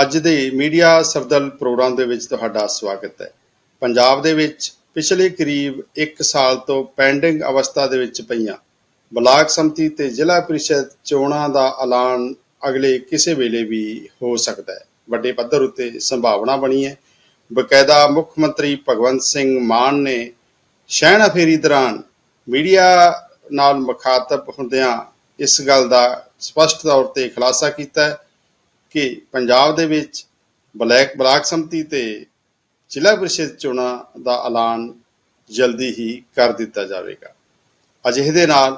ਅੱਜ ਦੇ media ਸਰਦਲ programme ਦੇ ਵਿੱਚ ਤੁਹਾਡਾ ਸਵਾਗਤ ਹੈ। ਪੰਜਾਬ ਦੇ ਵਿੱਚ ਪਿਛਲੇ ਕਰੀਬ 1 ਸਾਲ ਤੋਂ ਪੈਂਡਿੰਗ ਅਵਸਥਾ ਦੇ ਵਿੱਚ ਪਈਆਂ ਬਲਾਕ ਸੰਮਤੀ ਤੇ ਜ਼ਿਲ੍ਹਾ ਪ੍ਰੀਸ਼ਦ ਚੋਣਾਂ ਦਾ ਐਲਾਨ ਅਗਲੇ ਕਿਸੇ ਵੇਲੇ ਵੀ ਹੋ ਸਕਦਾ ਹੈ। ਵੱਡੇ ਪੱਧਰ ਉੱਤੇ ਸੰਭਾਵਨਾ ਬਣੀ ਹੈ। ਬਕਾਇਦਾ ਮੁੱਖ ਮੰਤਰੀ ਭਗਵੰਤ ਸਿੰਘ ਮਾਨ ਨੇ ਸ਼ਹਿਣਾ ਫੇਰੀ ਦੌਰਾਨ ਮੀਡੀਆ ਨਾਲ ਮੁਖਾਤਬ ਹੁੰਦਿਆਂ ਇਸ ਗੱਲ ਦਾ ਸਪਸ਼ਟ ਤੌਰ ਤੇ ਖੁਲਾਸਾ ਕੀਤਾ ਹੈ। ਕਿ ਪੰਜਾਬ ਦੇ ਵਿੱਚ ਬਲੈਕ ਬਲਾਕ ਸੰਮਤੀ ਤੇ ਜ਼ਿਲ੍ਹਾ ਪ੍ਰੀਸ਼ਦ ਚੋਣਾਂ ਦਾ ਐਲਾਨ ਜਲਦੀ ਹੀ ਕਰ ਦਿੱਤਾ ਜਾਵੇਗਾ। ਅਜਿਹੇ ਦੇ ਨਾਲ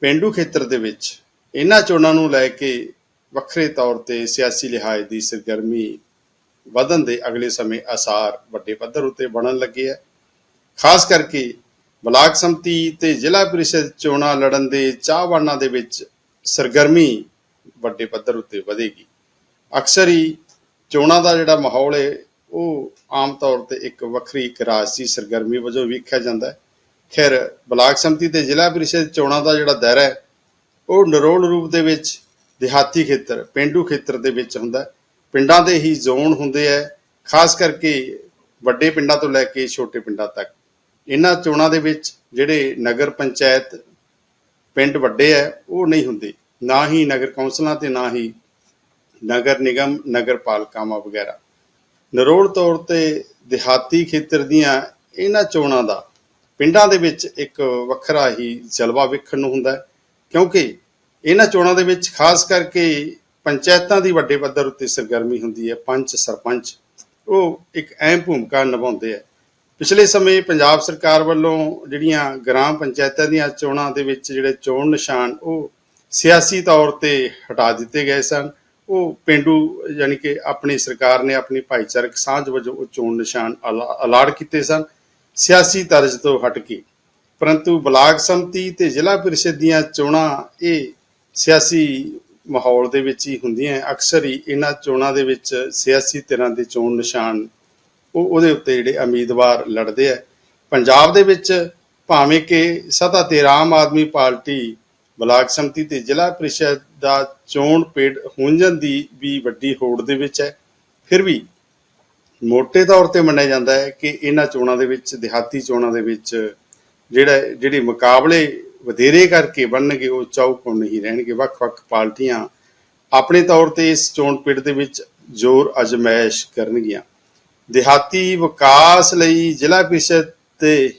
ਪਿੰਡੂ ਖੇਤਰ ਦੇ ਵਿੱਚ ਇਹਨਾਂ ਚੋਣਾਂ ਨੂੰ ਲੈ ਕੇ ਵੱਖਰੇ ਤੌਰ ਤੇ ਸਿਆਸੀ ਲਿਹਾਜ਼ ਦੀ ਸਰਗਰਮੀ ਵਧਣ ਦੇ ਅਗਲੇ ਸਮੇਂ ਆਸਾਰ ਵੱਡੇ ਪੱਧਰ ਉੱਤੇ ਬਣਨ ਲੱਗੇ ਹੈ। ਖਾਸ ਕਰਕੇ ਬਲਾਕ ਸੰਮਤੀ ਤੇ ਜ਼ਿਲ੍ਹਾ ਪ੍ਰੀਸ਼ਦ ਚੋਣਾਂ ਲੜਨ ਦੇ ਚਾਹਵਾਨਾਂ ਦੇ ਵਿੱਚ ਸਰਗਰਮੀ ਵੱਡੇ ਪੱਧਰ ਉੱਤੇ ਵਧੇਗੀ। ਅਕਸਰ ਹੀ ਚੋਣਾਂ ਦਾ ਜਿਹੜਾ ਮਾਹੌਲ ਹੈ ਉਹ ਆਮ ਤੌਰ ਤੇ ਇੱਕ ਵੱਖਰੀ ਇੱਕ ਰਾਜਸੀ ਸਰਗਰਮੀ ਵਜੋਂ ਵੇਖਿਆ ਜਾਂਦਾ ਹੈ। ਖੈਰ, ਬਲਾਕ ਸੰਮਤੀ ਤੇ ਜ਼ਿਲ੍ਹਾ ਪ੍ਰੀਸ਼ਦ ਚੋਣਾਂ ਦਾ ਜਿਹੜਾ ਦਾਇਰਾ ਹੈ, ਉਹ ਨਿਰੋਲ ਰੂਪ ਦੇ ਵਿੱਚ, ਦਿਹਾਤੀ ਖੇਤਰ, ਪਿੰਡੂ ਖੇਤਰ ਦੇ ਵਿੱਚ ਹੁੰਦਾ ਪਿੰਡਾਂ ਦੇ ਹੀ ਜ਼ੋਨ ਹੁੰਦੇ ਹੈ ਖਾਸ ਕਰਕੇ ਵੱਡੇ ਪਿੰਡਾਂ ਤੋਂ ਲੈ ਕੇ ਛੋਟੇ ਪਿੰਡਾਂ ਤੱਕ। ਇਹਨਾਂ ਚੋਣਾਂ ਦੇ ਵਿੱਚ ਜਿਹੜੇ ਨਗਰ ਪੰਚਾਇਤ ਪਿੰਡ ਵੱਡੇ ਹੈ ਉਹ ਨਹੀਂ ਹੁੰਦੇ। ਨਾ ਹੀ ਨਗਰ ਕੌਂਸਲਾਂ ਤੇ ਨਾ ਹੀ ਨਗਰ ਨਿਗਮ, ਨਗਰ ਪਾਲਿਕਾਵਾਂ ਵਗੈਰਾ। ਨਿਰੋਲ ਤੌਰ ਤੇ ਦਿਹਾਤੀ ਖੇਤਰ ਦੀਆਂ ਇਹਨਾਂ ਚੋਣਾਂ ਦਾ ਪਿੰਡਾਂ ਦੇ ਵਿੱਚ ਇੱਕ ਵੱਖਰਾ ਹੀ ਜਲਵਾ ਵੇਖਣ ਨੂੰ ਹੁੰਦਾ ਹੈ, ਕਿਉਂਕਿ ਇਹਨਾਂ ਚੋਣਾਂ ਦੇ ਵਿੱਚ ਖਾਸ ਕਰਕੇ ਪੰਚਾਇਤਾਂ ਦੀ ਵੱਡੇ ਪੱਧਰ ਉੱਤੇ ਸਰਗਰਮੀ ਹੁੰਦੀ ਹੈ, ਪੰਚ, ਸਰਪੰਚ, ਉਹ ਇੱਕ ਅਹਿਮ ਭੂਮਿਕਾ ਨਿਭਾਉਂਦੇ ਆ। ਪਿਛਲੇ ਸਮੇਂ ਪੰਜਾਬ ਸਰਕਾਰ ਵੱਲੋਂ ਜਿਹੜੀਆਂ ਗ੍ਰਾਮ ਪੰਚਾਇਤਾਂ ਦੀਆਂ ਚੋਣਾਂ ਦੇ ਵਿੱਚ ਜਿਹੜੇ ਚੋਣ ਨਿਸ਼ਾਨ, ਉਹ ਸਿਆਸੀ ਤੌਰ ਤੇ ਹਟਾ ਦਿੱਤੇ ਗਏ ਸਨ। ਉਹ ਪਿੰਡੂ ਯਾਨੀ ਕਿ ਆਪਣੀ ਸਰਕਾਰ ਨੇ ਆਪਣੀ ਭਾਈਚਾਰਕ ਸਾਂਝ ਵਜੋਂ ਉਹ ਚੋਣ ਨਿਸ਼ਾਨ ਅਲਾ- ਕੀਤੇ ਸਨ। ਸਿਆਸੀ ਤਰਜ਼ ਤੋਂ ਹਟ ਕੇ। ਪਰੰਤੂ ਬਲਾਕ ਸੰਮਤੀ ਤੇ ਜ਼ਿਲ੍ਹਾ ਪ੍ਰੀਸ਼ਦ ਦੀਆਂ ਚੋਣਾਂ ਇਹ ਸਿਆਸੀ ਮਾਹੌਲ ਦੇ ਵਿੱਚ ਹੀ ਹੁੰਦੀਆਂ ਅਕਸਰ ਹੀ ਇਹਨਾਂ ਚੋਣਾਂ ਦੇ ਵਿੱਚ ਸਿਆਸੀ ਤਰ੍ਹਾਂ ਦੇ ਚੋਣ ਨਿਸ਼ਾਨ ਉਹ ਉਹਦੇ ਉੱਤੇ ਜਿਹੜੇ ਉਮੀਦਵਾਰ ਲੜਦੇ ਆ। ਪੰਜਾਬ ਦੇ ਵਿੱਚ ਭਾਵੇਂ ਕਿ ਸਦਾ ਤੇ ਆਮ ਆਦਮੀ ਪਾਰਟੀ ਬਲਾਕ ਸੰਮਤੀ ਤੇ ਜ਼ਿਲ੍ਹਾ ਪ੍ਰੀਸ਼ਦ ਦਾ ਚੋਣ ਪੇੜ ਹੁੰਜਣ ਦੀ ਵੀ ਵੱਡੀ ਹੋੜ ਦੇ ਵਿੱਚ ਹੈ। ਫਿਰ ਵੀ ਮੋٹے ਤੌਰ ਤੇ ਮੰਨਿਆ ਜਾਂਦਾ ਹੈ ਕਿ ਇਹਨਾਂ ਚੋਣਾਂ ਦੇ ਵਿੱਚ, ਦਿਹਾਤੀ ਚੋਣਾਂ ਦੇ ਵਿੱਚ ਜਿਹੜਾ, ਜਿਹੜੇ ਮੁਕਾਬਲੇ ਵਧੇਰੇ ਕਰਕੇ ਬਣਨਗੇ, ਉਹ ਚੌਕੁਣ ਨਹੀਂ ਰਹਿਣਗੇ। ਵੱਖ-ਵੱਖ ਪਾਰਟੀਆਂ ਆਪਣੇ ਤੌਰ ਤੇ ਇਸ ਚੋਣ ਪੇੜ ਦੇ ਵਿੱਚ ਜ਼ੋਰ ਅਜਮਾਇਸ਼ ਕਰਨਗੀਆਂ। ਦਿਹਾਤੀ ਵਿਕਾਸ ਲਈ ਜ਼ਿਲ੍ਹਾ ਪ੍ਰੀਸ਼ਦ ਤੇ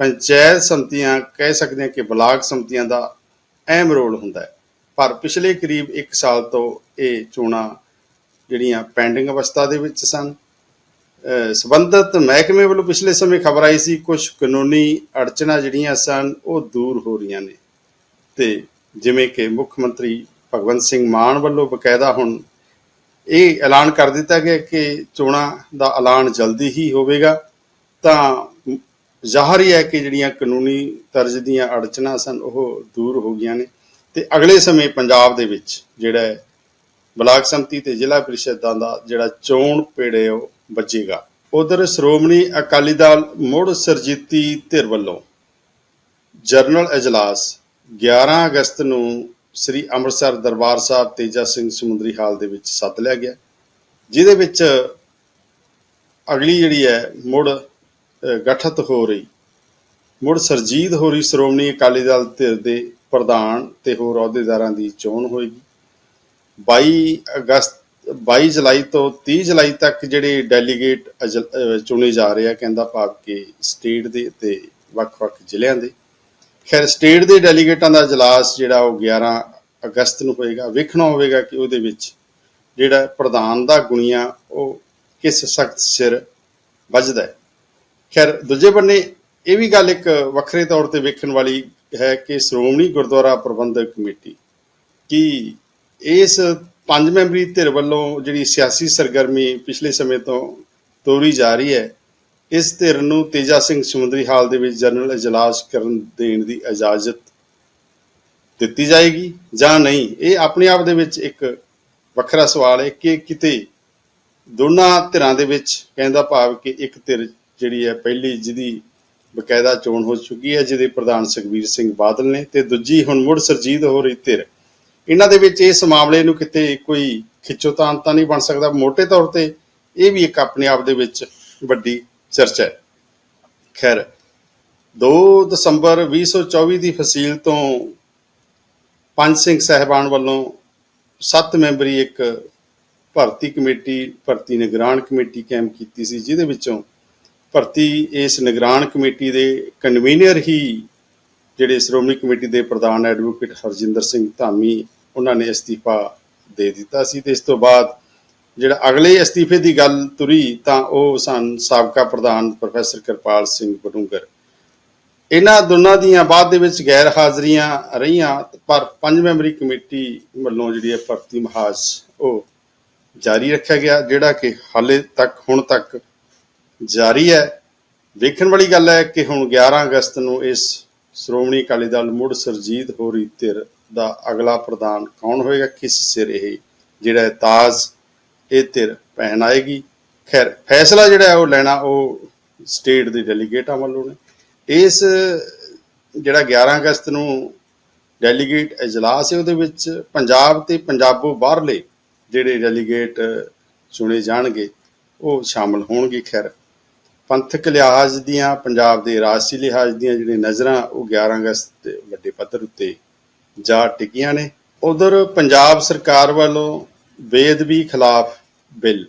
ਪੰਚਾਇਤ ਸੰਮਤੀਆਂ ਕਹਿ ਸਕਦੇ ਹਾਂ ਕਿ ਬਲਾਕ ਸੰਮਤੀਆਂ ਦਾ ਅਹਿਮ ਰੋਲ ਹੁੰਦਾ ਹੈ। ਪਰ ਪਿਛਲੇ ਕਰੀਬ 1 ਸਾਲ ਤੋਂ ਇਹ ਚੋਣਾਂ ਜਿਹੜੀਆਂ ਪੈਂਡਿੰਗ ਅਵਸਥਾ ਦੇ ਵਿੱਚ ਸਨ, ਅਹ ਸੰਬੰਧਿਤ ਮਹਿਕਮੇ ਵੱਲੋਂ ਪਿਛਲੇ ਸਮੇਂ ਖਬਰ ਆਈ ਸੀ ਕੁਝ ਕਾਨੂੰਨੀ ਅੜਚਣਾ ਜਿਹੜੀਆਂ ਸਨ, ਉਹ ਦੂਰ ਹੋ ਰਹੀਆਂ ਨੇ। ਤੇ ਜਿਵੇਂ ਕਿ ਮੁੱਖ ਮੰਤਰੀ ਭਗਵੰਤ ਸਿੰਘ ਮਾਨ ਵੱਲੋਂ ਬਕਾਇਦਾ ਹੁਣ ਇਹ ਐਲਾਨ ਕਰ ਦਿੱਤਾ ਗਿਆ ਕਿ ਚੋਣਾਂ ਦਾ ਐਲਾਨ ਜਲਦੀ ਹੀ ਹੋਵੇਗਾ, ਤਾਂ ਜ਼ਾਹਰ ਹੀ ਹੈ ਕਿ ਜਿਹੜੀਆਂ ਕਾਨੂੰਨੀ ਤਰਜ਼ ਦੀਆਂ ਅੜਚਣਾ ਸਨ, ਉਹ ਦੂਰ ਹੋ ਗਈਆਂ ਨੇ। ਤੇ ਅਗਲੇ ਸਮੇਂ ਪੰਜਾਬ ਦੇ ਵਿੱਚ ਜਿਹੜਾ ਬਲਾਕ ਸੰਮਤੀ ਤੇ ਜ਼ਿਲ੍ਹਾ ਪ੍ਰੀਸ਼ਦਾਂ ਦਾ ਜਿਹੜਾ ਚੋਣ ਪੇੜੇ ਉਹ ਵੱਜੇਗਾ। ਉਧਰ ਸ਼੍ਰੋਮਣੀ ਅਕਾਲੀ ਦਲ ਮੁੜ ਸਰਜੀਤੀ ਧਿਰ ਵੱਲੋਂ ਜਰਨਲ ਅਜਲਾਸ 11 ਅਗਸਤ ਨੂੰ ਸ੍ਰੀ ਅੰਮ੍ਰਿਤਸਰ ਦਰਬਾਰ ਸਾਹਿਬ ਤੇਜਾ ਸਿੰਘ ਸਮੁੰਦਰੀ ਹਾਲ ਦੇ ਵਿੱਚ ਸੱਦ ਲਿਆ ਗਿਆ। ਜਿਹਦੇ ਵਿੱਚ ਅਗਲੀ ਜਿਹੜੀ ਹੈ, ਮੁੜ ਗਠਿਤ ਹੋ ਰਹੀ। ਮੁੜ ਸਰਜੀਤ ਹੋ ਰਹੀ ਸ਼੍ਰੋਮਣੀ ਅਕਾਲੀ ਦਲ ਧਿਰ ਦੇ ਪ੍ਰਧਾਨ ਤੇ ਹੋਰ ਅਹੁਦੇਦਾਰਾਂ ਦੀ ਚੋਣ ਹੋਏਗੀ। 22 ਅਗਸਤ 22 ਜੁਲਾਈ ਤੋਂ 30 ਜੁਲਾਈ ਤੱਕ ਜਿਹੜੇ ਡੈਲੀਗੇਟ ਚੁਣੇ ਜਾ ਰਹੇ ਆ, ਕਹਿੰਦਾ ਭਾਵ ਕਿ ਸਟੇਟ ਦੇ ਤੇ ਵੱਖ-ਵੱਖ ਜ਼ਿਲ੍ਹਿਆਂ ਦੇ। ਖੈਰ, ਸਟੇਟ ਦੇ ਡੈਲੀਗੇਟਾਂ ਦਾ ਇਜਲਾਸ ਜਿਹੜਾ ਉਹ 11 ਅਗਸਤ ਨੂੰ ਹੋਏਗਾ। ਵੇਖਣਾ ਹੋਵੇਗਾ ਕਿ ਉਹਦੇ ਵਿੱਚ ਜਿਹੜਾ ਪ੍ਰਧਾਨ ਦਾ ਗੁਣੀਆਂ ਉਹ ਕਿਸ ਸਖਤ ਸਿਰ ਵੱਜਦਾ ਹੈ। ਖੈਰ, ਦੂਜੇ ਬੰਨੇ ਇਹ ਵੀ ਗੱਲ ਇੱਕ ਵੱਖਰੇ ਤੌਰ ਤੇ ਵੇਖਣ ਵਾਲੀ ਹੈ ਕਿ ਸ਼੍ਰੋਮਣੀ ਗੁਰਦੁਆਰਾ ਪ੍ਰਬੰਧਕ ਕਮੇਟੀ ਕਿ ਇਸ ਪੰਜ ਮੈਂਬਰੀ ਧਿਰ ਵੱਲੋਂ ਜਿਹੜੀ ਸਿਆਸੀ ਸਰਗਰਮੀ ਪਿਛਲੇ ਸਮੇਂ ਤੋਂ ਤੋਰੀ ਜਾ ਰਹੀ ਹੈ, ਇਸ ਧਿਰ ਨੂੰ ਤੇਜਾ ਸਿੰਘ ਸਮੁੰਦਰੀ ਹਾਲ ਦੇ ਵਿੱਚ ਜਨਰਲ ਇਜਲਾਸ ਕਰਨ ਦੇਣ ਦੀ ਇਜਾਜ਼ਤ ਦਿੱਤੀ ਜਾਏਗੀ ਜਾਂ ਨਹੀਂ? ਇਹ ਆਪਣੇ ਆਪ ਦੇ ਵਿੱਚ ਇੱਕ ਵੱਖਰਾ ਸਵਾਲ ਹੈ ਕਿ ਕਿਤੇ ਦੋਨਾਂ ਧਿਰਾਂ ਦੇ ਵਿੱਚ ਕਹਿੰਦਾ ਭਾਵ ਕਿ ਇੱਕ ਧਿਰ ਜਿਹੜੀ ਹੈ ਪਹਿਲੀ ਜਿਹਦੀ ਬਕਾਇਦਾ ਚੋਣ ਹੋ ਚੁੱਕੀ ਹੈ, ਜਿਹਦੇ ਪ੍ਰਧਾਨ ਸੁਖਬੀਰ ਸਿੰਘ ਬਾਦਲ ਨੇ ਤੇ ਦੂਜੀ ਹੁਣ ਮੁੜ ਸਰਜੀਤ ਹੋ ਰਹੀ ਧਿਰ। ਇਹਨਾਂ ਦੇ ਵਿੱਚ ਇਸ ਮਾਮਲੇ ਨੂੰ ਕਿਤੇ ਕੋਈ ਖਿੱਚੋਤਾਣ ਤਾਂ ਨਹੀਂ ਬਣ ਸਕਦਾ। ਮੋٹے ਤੌਰ ਤੇ ਇਹ ਵੀ ਇੱਕ ਆਪਣੇ ਆਪ ਦੇ ਵਿੱਚ ਵੱਡੀ ਚਰਚਾ ਹੈ। ਖੈਰ 2 ਦਸੰਬਰ 2024 ਦੀ ਫਸੀਲ ਤੋਂ ਪੰਜ ਸਿੰਘ ਸਹਿਬਾਨ ਵੱਲੋਂ ਸੱਤ ਮੈਂਬਰੀ ਇੱਕ ਭਰਤੀ ਕਮੇਟੀ, ਭਰਤੀ ਨਿਗਰਾਨ ਕਮੇਟੀ ਕਾਇਮ ਕੀਤੀ ਸੀ, ਜਿਹਦੇ ਵਿੱਚੋਂ ਭਰਤੀ ਇਸ ਨਿਗਰਾਨ ਕਮੇਟੀ ਦੇ ਕਨਵੀਨਰ ਹੀ ਜਿਹੜੇ ਸ਼੍ਰੋਮਣੀ ਕਮੇਟੀ ਦੇ ਪ੍ਰਧਾਨ ਐਡਵੋਕੇਟ ਹਰਜਿੰਦਰ ਸਿੰਘ ਧਾਮੀ, ਉਹਨਾਂ ਨੇ ਅਸਤੀਫਾ ਦੇ ਦਿੱਤਾ ਸੀ ਤੇ ਇਸ ਤੋਂ ਬਾਅਦ ਜਿਹੜਾ ਅਗਲੇ ਅਸਤੀਫੇ ਦੀ ਗੱਲ ਤੁਰੀ ਤਾਂ ਉਹ ਸਨ ਸਾਬਕਾ ਪ੍ਰਧਾਨ ਪ੍ਰੋਫੈਸਰ ਕਿਰਪਾਲ ਸਿੰਘ ਬਡੂੰਗਰ ਇਹਨਾਂ ਦੋਨਾਂ ਦੀਆਂ ਬਾਅਦ ਦੇ ਵਿੱਚ ਗੈਰ ਹਾਜ਼ਰੀਆਂ ਰਹੀਆਂ, ਪਰ ਪੰਜ ਮੈਂਬਰੀ ਕਮੇਟੀ ਵੱਲੋਂ ਜਿਹੜੀ ਹੈ ਭਰਤੀ ਮਹਾਜ ਉਹ ਜਾਰੀ ਰੱਖਿਆ ਗਿਆ, ਜਿਹੜਾ ਕਿ ਹਾਲੇ ਤੱਕ, ਹੁਣ ਤੱਕ ਜਾਰੀ ਹੈ। ਵੇਖਣ ਵਾਲੀ ਗੱਲ ਹੈ ਕਿ ਹੁਣ 11 ਅਗਸਤ ਨੂੰ ਇਸ ਸ਼੍ਰੋਮਣੀ ਅਕਾਲੀ ਦਲ ਮੁੜ ਸਰਜੀਤ ਹੋਰੀ ਧਿਰ ਦਾ ਅਗਲਾ ਪ੍ਰਧਾਨ ਕੌਣ ਹੋਏਗਾ? ਕਿਸ ਸਿਰ ਇਹ ਜਿਹੜਾ ਤਾਜ ਇਹ ਧਿਰ ਪਹਿਨਾਏਗੀ ਖੈਰ, ਫੈਸਲਾ ਜਿਹੜਾ ਉਹ ਲੈਣਾ ਉਹ ਸਟੇਟ ਦੇ ਡੈਲੀਗੇਟਾਂ ਵੱਲੋਂ ਨੇ। ਇਸ ਜਿਹੜਾ 11 ਅਗਸਤ ਨੂੰ ਡੈਲੀਗੇਟ ਇਜਲਾਸ ਹੈ, ਉਹਦੇ ਵਿੱਚ ਪੰਜਾਬ ਤੇ ਪੰਜਾਬੋਂ ਬਾਹਰਲੇ ਜਿਹੜੇ ਡੈਲੀਗੇਟ ਚੁਣੇ ਜਾਣਗੇ, ਉਹ ਸ਼ਾਮਲ ਹੋਣਗੇ। ਖੈਰ ਪੰਥਕ ਲਿਹਾਜ਼ ਦੀਆਂ, ਪੰਜਾਬ ਦੇ ਰਾਜਸੀ ਲਿਹਾਜ਼ ਦੀਆਂ ਜਿਹੜੇ ਨਜ਼ਰਾਂ, ਉਹ 11 ਅਗਸਤ ਦੇ ਵੱਡੇ ਪੱਧਰ ਉੱਤੇ ਜਾ ਟਿਕੀਆਂ ਨੇ। ਉਧਰ ਪੰਜਾਬ ਸਰਕਾਰ ਵੱਲੋਂ ਬੇਅਦਬੀ ਖਿਲਾਫ ਬਿੱਲ,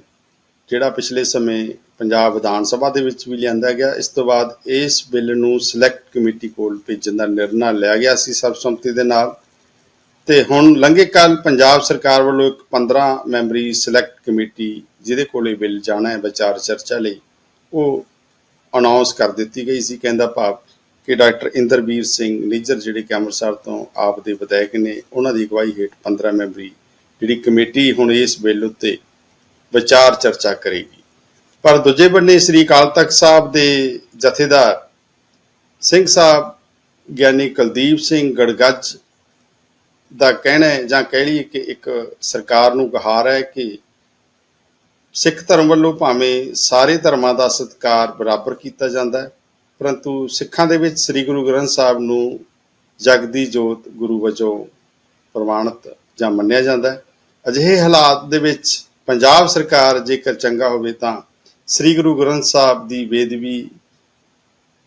ਜਿਹੜਾ ਪਿਛਲੇ ਸਮੇਂ ਪੰਜਾਬ ਵਿਧਾਨ ਸਭਾ ਦੇ ਵਿੱਚ ਵੀ ਲਿਆਂਦਾ ਗਿਆ। ਇਸ ਤੋਂ ਬਾਅਦ ਇਸ ਬਿੱਲ ਨੂੰ ਸਿਲੈਕਟ ਕਮੇਟੀ ਕੋਲ ਭੇਜਣ ਦਾ ਨਿਰਣਾ ਲਿਆ ਗਿਆ ਸੀ ਸਰਬਸੰਮਤੀ ਦੇ ਨਾਲ। ਤੇ ਹੁਣ ਲੰਘੇ ਕੱਲ ਪੰਜਾਬ ਸਰਕਾਰ ਵੱਲੋਂ ਇੱਕ 15 ਮੈਂਬਰੀ ਸਿਲੈਕਟ ਕਮੇਟੀ ਜਿਹਦੇ ਕੋਲ ਇਹ ਬਿੱਲ ਜਾਣਾ ਹੈ ਵਿਚਾਰ ਚਰਚਾ ਲਈ, ਉਹ ਅਨਾਉਂਸ ਕਰ ਦਿੱਤੀ ਗਈ ਸੀ, ਕਹਿੰਦਾ ਭਾਵ ਕਿ ਡਾਕਟਰ ਇੰਦਰਬੀਰ ਸਿੰਘ, ਨਿੱਜਰ ਜਿਹੜੇ ਕਿ ਅੰਮ੍ਰਿਤਸਰ ਤੋਂ ਆਪ ਦੇ ਵਿਧਾਇਕ ਨੇ, ਉਹਨਾਂ ਦੀ ਅਗਵਾਈ ਹੇਠ 15 ਮੈਂਬਰੀ ਜਿਹੜੀ ਕਮੇਟੀ ਹੁਣ ਇਸ ਬਿੱਲ ਉੱਤੇ ਵਿਚਾਰ ਚਰਚਾ ਕਰੇਗੀ। ਪਰ ਦੂਜੇ ਬੰਨੇ ਸ੍ਰੀ ਅਕਾਲ ਤਖਤ ਸਾਹਿਬ ਦੇ ਜਥੇਦਾਰ ਸਿੰਘ ਸਾਹਿਬ, ਗਿਆਨੀ ਕੁਲਦੀਪ ਸਿੰਘ ਗੜਗੱਜ ਦਾ ਕਹਿਣਾ ਹੈ ਜਾਂ ਕਹਿ ਲਈਏ ਕਿ ਇੱਕ ਸਰਕਾਰ ਨੂੰ ਗਹਾਰ ਹੈ ਕਿ ਸਿੱਖ ਧਰਮ ਵੱਲੋਂ ਭਾਵੇਂ ਸਾਰੇ ਧਰਮਾਂ ਦਾ ਸਤਿਕਾਰ ਬਰਾਬਰ ਕੀਤਾ ਜਾਂਦਾ ਹੈ, ਪਰੰਤੂ ਸਿੱਖਾਂ ਦੇ ਵਿੱਚ ਸ੍ਰੀ ਗੁਰੂ ਗ੍ਰੰਥ ਸਾਹਿਬ ਨੂੰ ਜਗ ਦੀ ਜੋਤ ਗੁਰੂ ਵਜੋਂ ਪ੍ਰਮਾਣਿਤ ਜਾਂ ਮੰਨਿਆ ਜਾਂਦਾ ਹੈ। ਅਜਿਹੇ ਹਾਲਾਤ ਦੇ ਵਿੱਚ ਪੰਜਾਬ ਸਰਕਾਰ ਜੇਕਰ ਚੰਗਾ ਹੋਵੇ ਤਾਂ ਸ੍ਰੀ ਗੁਰੂ ਗ੍ਰੰਥ ਸਾਹਿਬ ਦੀ ਬੇਦਬੀ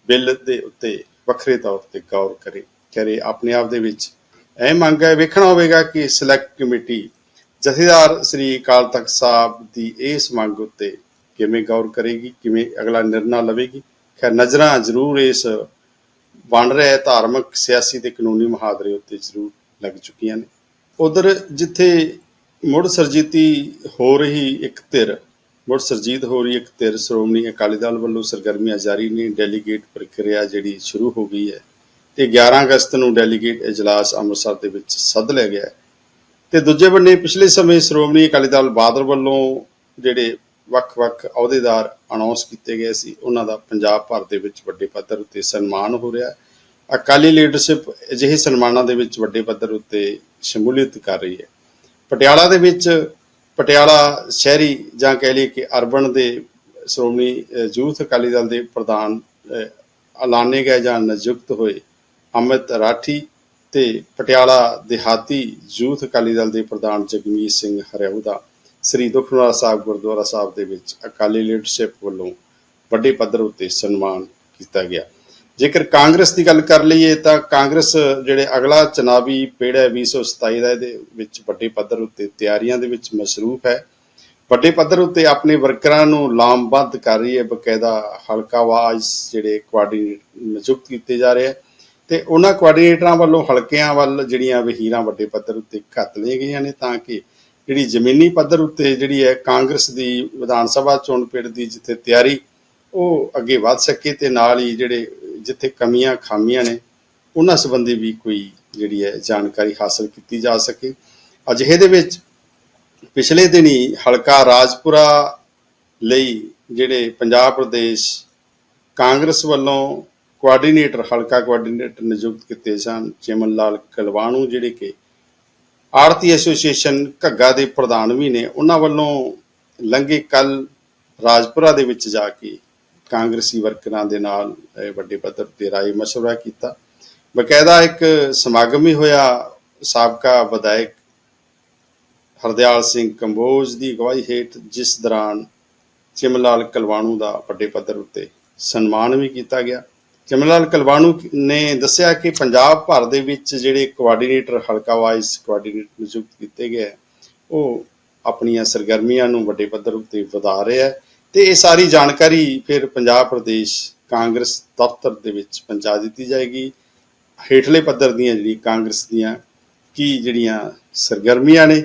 ਬਿੱਲ ਦੇ ਉੱਤੇ ਵੱਖਰੇ ਤੌਰ ਤੇ ਗੌਰ ਕਰੇ ਕਰੇ। ਆਪਣੇ ਆਪ ਦੇ ਵਿੱਚ ਇਹ ਮੰਗ ਹੈ, ਵੇਖਣਾ ਹੋਵੇਗਾ ਕਿ ਸਿਲੈਕਟ ਕਮੇਟੀ ਜਥੇਦਾਰ ਸ੍ਰੀ ਅਕਾਲ ਤਖਤ ਸਾਹਿਬ ਦੀ ਇਸ ਮੰਗ ਉੱਤੇ ਕਿਵੇਂ ਗੌਰ ਕਰੇਗੀ, ਕਿਵੇਂ ਅਗਲਾ ਨਿਰਣਾ ਲਵੇਗੀ? ਖੈਰ, ਨਜ਼ਰਾਂ ਜ਼ਰੂਰ ਇਸ ਬਣ ਰਿਹਾ ਧਾਰਮਿਕ, ਸਿਆਸੀ ਤੇ ਕਾਨੂੰਨੀ ਮੁਹਾਦਰੇ ਉੱਤੇ ਜ਼ਰੂਰ ਲੱਗ ਚੁੱਕੀਆਂ ਨੇ। ਉਧਰ ਜਿੱਥੇ ਮੁੜ ਸਰਜੀਤੀ ਹੋ ਰਹੀ ਇੱਕ ਧਿਰ, ਮੁੜ ਸਰਜੀਤ ਹੋ ਰਹੀ ਇੱਕ ਧਿਰ, ਸ਼੍ਰੋਮਣੀ ਅਕਾਲੀ ਦਲ ਵੱਲੋਂ ਸਰਗਰਮੀਆਂ ਜਾਰੀ ਨੇ, ਡੈਲੀਗੇਟ ਪ੍ਰਕਿਰਿਆ ਜਿਹੜੀ ਸ਼ੁਰੂ ਹੋ ਗਈ ਹੈ ਤੇ 11 ਅਗਸਤ ਨੂੰ ਡੈਲੀਗੇਟ ਇਜਲਾਸ ਅੰਮ੍ਰਿਤਸਰ ਦੇ ਵਿੱਚ ਸੱਦ ਲਿਆ ਗਿਆ ਹੈ। ਤੇ ਦੂਜੇ ਬੰਨੇ ਪਿਛਲੇ ਸਮੇਂ ਸ਼੍ਰੋਮਣੀ ਅਕਾਲੀ ਦਲ ਬਾਦਲ ਵੱਲੋਂ ਜਿਹੜੇ ਵੱਖ-ਵੱਖ ਅਹੁਦੇਦਾਰ ਅਨਾਉਂਸ ਕੀਤੇ ਗਏ ਸੀ, ਉਹਨਾਂ ਦਾ ਪੰਜਾਬ ਭਰ ਦੇ ਵਿੱਚ ਵੱਡੇ ਪੱਧਰ ਉੱਤੇ ਸਨਮਾਨ ਹੋ ਰਿਹਾ ਅਕਾਲੀ ਲੀਡਰਸ਼ਿਪ ਅਜਿਹੇ ਸਨਮਾਨਾਂ ਦੇ ਵਿੱਚ ਵੱਡੇ ਪੱਧਰ ਉੱਤੇ ਸ਼ਮੂਲੀਅਤ ਕਰ ਰਹੀ ਹੈ। ਪਟਿਆਲਾ ਦੇ ਵਿੱਚ, ਪਟਿਆਲਾ ਸ਼ਹਿਰੀ ਜਾਂ ਕਹਿ ਲਈਏ ਕਿ ਅਰਬਨ ਦੇ ਸ਼੍ਰੋਮਣੀ ਯੂਥ ਅਕਾਲੀ ਦਲ ਦੇ ਪ੍ਰਧਾਨ ਐਲਾਨੇ ਗਏ ਜਾਂ ਨਿਯੁਕਤ ਹੋਏ ਅਮਿਤ ਰਾਠੀ ਤੇ ਪਟਿਆਲਾ ਦਿਹਾਤੀ ਯੂਥ ਅਕਾਲੀ ਦਲ ਦੇ ਪ੍ਰਧਾਨ ਜਗਮੀਤ ਸਿੰਘ ਹਰਿਆਊ ਦਾ ਸ੍ਰੀ ਦੁਖਨਿਵਾਰ ਸਾਹਿਬ ਗੁਰਦੁਆਰਾ ਸਾਹਿਬ ਦੇ ਵਿੱਚ ਅਕਾਲੀ ਲੀਡਰਸ਼ਿਪ ਵੱਲੋਂ ਵੱਡੇ ਪੱਧਰ ਉੱਤੇ ਸਨਮਾਨ ਕੀਤਾ ਗਿਆ। ਜੇਕਰ ਕਾਂਗਰਸ ਦੀ ਗੱਲ ਕਰ ਲਈਏ ਤਾਂ ਕਾਂਗਰਸ ਜਿਹੜੇ ਅਗਲਾ ਚੁਣਾਵੀ ਪੇੜ ਹੈ 2027 ਦਾ, ਇਹਦੇ ਵਿੱਚ ਵੱਡੇ ਪੱਧਰ ਉੱਤੇ ਤਿਆਰੀਆਂ ਦੇ ਵਿੱਚ ਮਸਰੂਫ ਹੈ। ਵੱਡੇ ਪੱਧਰ ਉੱਤੇ ਆਪਣੇ ਵਰਕਰਾਂ ਨੂੰ ਲਾਮਬੱਧ ਕਰ ਰਹੀ ਹੈ ਬਕਾਇਦਾ ਹਲਕਾਵਾਜ਼ ਜਿਹੜੇ ਕੋਆਰਡੀਨੇਟ ਨਿਯੁਕਤ ਕੀਤੇ ਜਾ ਰਹੇ ਹੈ। ਤੇ ਉਹਨਾਂ ਕੋਆਰਡੀਨੇਟਰਾਂ ਵੱਲੋਂ ਹਲਕਿਆਂ ਵੱਲ ਜਿਹੜੀਆਂ ਵਹੀਰਾਂ ਵੱਡੇ ਪੱਧਰ ਉੱਤੇ ਘੱਤ ਲਈਆਂ ਗਈਆਂ ਨੇ, ਤਾਂ ਕਿ ਜਿਹੜੀ ਜ਼ਮੀਨੀ ਪੱਧਰ ਉੱਤੇ ਜਿਹੜੀ ਹੈ ਕਾਂਗਰਸ ਦੀ ਵਿਧਾਨ ਸਭਾ ਚੋਣ ਪਿੜ ਦੀ ਜਿੱਥੇ ਤਿਆਰੀ, ਉਹ ਅੱਗੇ ਵਧ ਸਕੇ ਤੇ ਨਾਲ ਹੀ ਜਿਹੜੇ ਜਿੱਥੇ ਕਮੀਆਂ ਖਾਮੀਆਂ ਨੇ, ਉਹਨਾਂ ਸੰਬੰਧੀ ਵੀ ਕੋਈ ਜਿਹੜੀ ਹੈ ਜਾਣਕਾਰੀ ਹਾਸਲ ਕੀਤੀ ਜਾ ਸਕੇ। ਅਜਿਹੇ ਦੇ ਵਿੱਚ ਪਿਛਲੇ ਦਿਨੀ ਹਲਕਾ ਰਾਜਪੁਰਾ ਲਈ ਜਿਹੜੇ ਪੰਜਾਬ ਪ੍ਰਦੇਸ਼ ਕਾਂਗਰਸ ਵੱਲੋਂ ਕੋਆਰਡੀਨੇਟਰ ਹਲਕਾ ਕੋਆਰਡੀਨੇਟਰ ਨਿਯੁਕਤ ਕੀਤੇ ਸਨ ਚਿਮਨ ਲਾਲ ਕਲਵਾਣੂ ਜਿਹੜੇ ਕਿ ਆੜਤੀ ਐਸੋਸੀਏਸ਼ਨ ਘੱਗਾ ਦੇ ਪ੍ਰਧਾਨ ਵੀ ਨੇ, ਉਹਨਾਂ ਵੱਲੋਂ ਲੰਘੇ ਕੱਲ ਰਾਜਪੁਰਾ ਦੇ ਵਿੱਚ ਜਾ ਕੇ ਕਾਂਗਰਸੀ ਵਰਕਰਾਂ ਦੇ ਨਾਲ ਵੱਡੇ ਪੱਧਰ ਤੇ ਰਾਏ ਮਸ਼ਵਰਾ ਕੀਤਾ। ਬਕਾਇਦਾ ਇੱਕ ਸਮਾਗਮ ਵੀ ਹੋਇਆ, ਸਾਬਕਾ ਵਿਧਾਇਕ ਹਰਦਿਆਲ ਸਿੰਘ ਕੰਬੋਜ ਦੀ ਅਗਵਾਈ ਹੇਠ, ਜਿਸ ਦੌਰਾਨ ਚਿਮਲਾਲ ਕਲਵਾਣੂ ਦਾ ਵੱਡੇ ਪੱਧਰ ਉੱਤੇ ਸਨਮਾਨ ਵੀ ਕੀਤਾ ਗਿਆ। ਚਿਮਲਾਲ ਕਲਵਾਣੂ ਨੇ ਦੱਸਿਆ ਕਿ ਪੰਜਾਬ ਭਰ ਦੇ ਵਿੱਚ ਜਿਹੜੇ ਕੋਆਰਡੀਨੇਟਰ ਹਲਕਾ ਵਾਈਜ਼ ਕੋਆਰਡੀਨੇਟਰ ਨਿਯੁਕਤ ਕੀਤੇ ਗਏ ਉਹ ਆਪਣੀਆਂ ਸਰਗਰਮੀਆਂ ਨੂੰ ਵੱਡੇ ਪੱਧਰ ਉੱਤੇ ਵਧਾ ਰਿਹਾ ਹੈ ਤੇ ਇਹ ਸਾਰੀ ਜਾਣਕਾਰੀ ਫਿਰ ਪੰਜਾਬ ਪ੍ਰਦੇਸ਼ ਕਾਂਗਰਸ ਦਫ਼ਤਰ ਦੇ ਵਿੱਚ ਪਹੁੰਚਾ ਦਿੱਤੀ ਜਾਏਗੀ। ਹੇਠਲੇ ਪੱਧਰ ਦੀਆਂ ਜਿਹੜੀ ਕਾਂਗਰਸ ਦੀਆਂ ਕੀ ਜਿਹੜੀਆਂ ਸਰਗਰਮੀਆਂ ਨੇ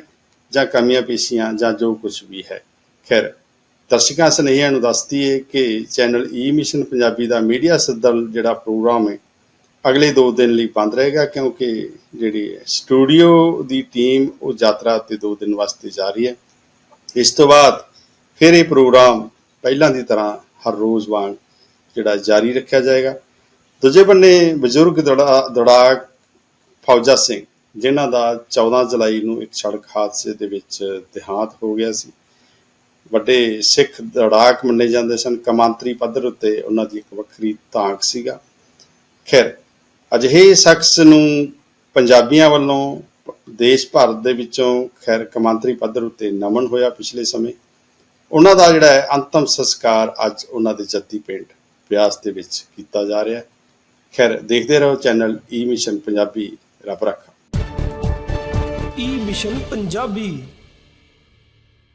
ਜਾਂ ਕਮੀਆਂ ਪੇਸ਼ੀਆਂ ਜਾਂ ਜੋ ਕੁਝ ਵੀ ਹੈ। ਖੈਰ ਦਰਸ਼ਕਾਂ ਸਨੇਹੀਆਂ ਨੂੰ ਦੱਸਦੀ ਹੈ ਕਿ channel e E mission Punjabi ਦਾ ਮੀਡੀਆ ਸੱਦਲ ਜਿਹੜਾ ਪ੍ਰੋਗਰਾਮ ਹੈ ਅਗਲੇ 2 ਦਿਨ ਲਈ ਬੰਦ ਰਹੇਗਾ ਕਿਉਂਕਿ ਜਿਹੜੀ ਸਟੂਡੀਓ ਦੀ ਟੀਮ ਉਹ ਯਾਤਰਾ ਤੇ 2 ਦਿਨ ਵਾਸਤੇ ਜਾ ਰਹੀ ਹੈ ਇਸ ਤੋਂ ਬਾਅਦ ਫਿਰ ਇਹ ਪ੍ਰੋਗਰਾਮ ਪਹਿਲਾਂ ਦੀ ਤਰ੍ਹਾਂ ਹਰ ਰੋਜ਼ ਵਾਂਗ ਜਿਹੜਾ ਜਾਰੀ ਰੱਖਿਆ ਜਾਏਗਾ। ਦੂਜੇ ਬੰਨੇ ਬਜ਼ੁਰਗ ਦੌੜਾ, ਦੌੜਾਕ ਫੌਜਾ ਸਿੰਘ, ਜਿਨ੍ਹਾਂ ਦਾ 14 ਜੁਲਾਈ ਨੂੰ ਇੱਕ ਸੜਕ ਹਾਦਸੇ ਦੇ ਵਿੱਚ ਦੇਹਾਂਤ ਹੋ ਗਿਆ ਸੀ। ਵੱਡੇ ਸਿੱਖ ਦੜਾਕ ਮੰਨੇ ਜਾਂਦੇ ਸਨ। ਕਮਾਂਤਰੀ ਪੱਧਰ ਉੱਤੇ ਉਹਨਾਂ ਦੀ ਇੱਕ ਵੱਖਰੀ ਤਾਂਕ ਸੀਗਾ। ਖੈਰ, ਅਜਿਹੇ ਸ਼ਖਸ ਨੂੰ ਪੰਜਾਬੀਆਂ ਵੱਲੋਂ ਦੇਸ਼ ਭਰ ਦੇ ਵਿੱਚੋਂ ਖੈਰ ਕਮਾਂਤਰੀ ਪੱਧਰ ਉੱਤੇ ਨਮਨ ਹੋਇਆ ਪਿਛਲੇ ਸਮੇਂ। ਉਹਨਾਂ ਦਾ ਜਿਹੜਾ ਹੈ ਅੰਤਮ ਸੰਸਕਾਰ ਅੱਜ ਉਹਨਾਂ ਦੇ ਜੱਦੀ ਪਿੰਡ ਬਿਆਸ ਦੇ ਵਿੱਚ ਕੀਤਾ ਜਾ ਰਿਹਾ ਹੈ। ਖੈਰ, ਦੇਖਦੇ ਰਹੋ channel e E mission Punjabi. ਰੱਬ ਰੱਖਾ। E mission Punjabi.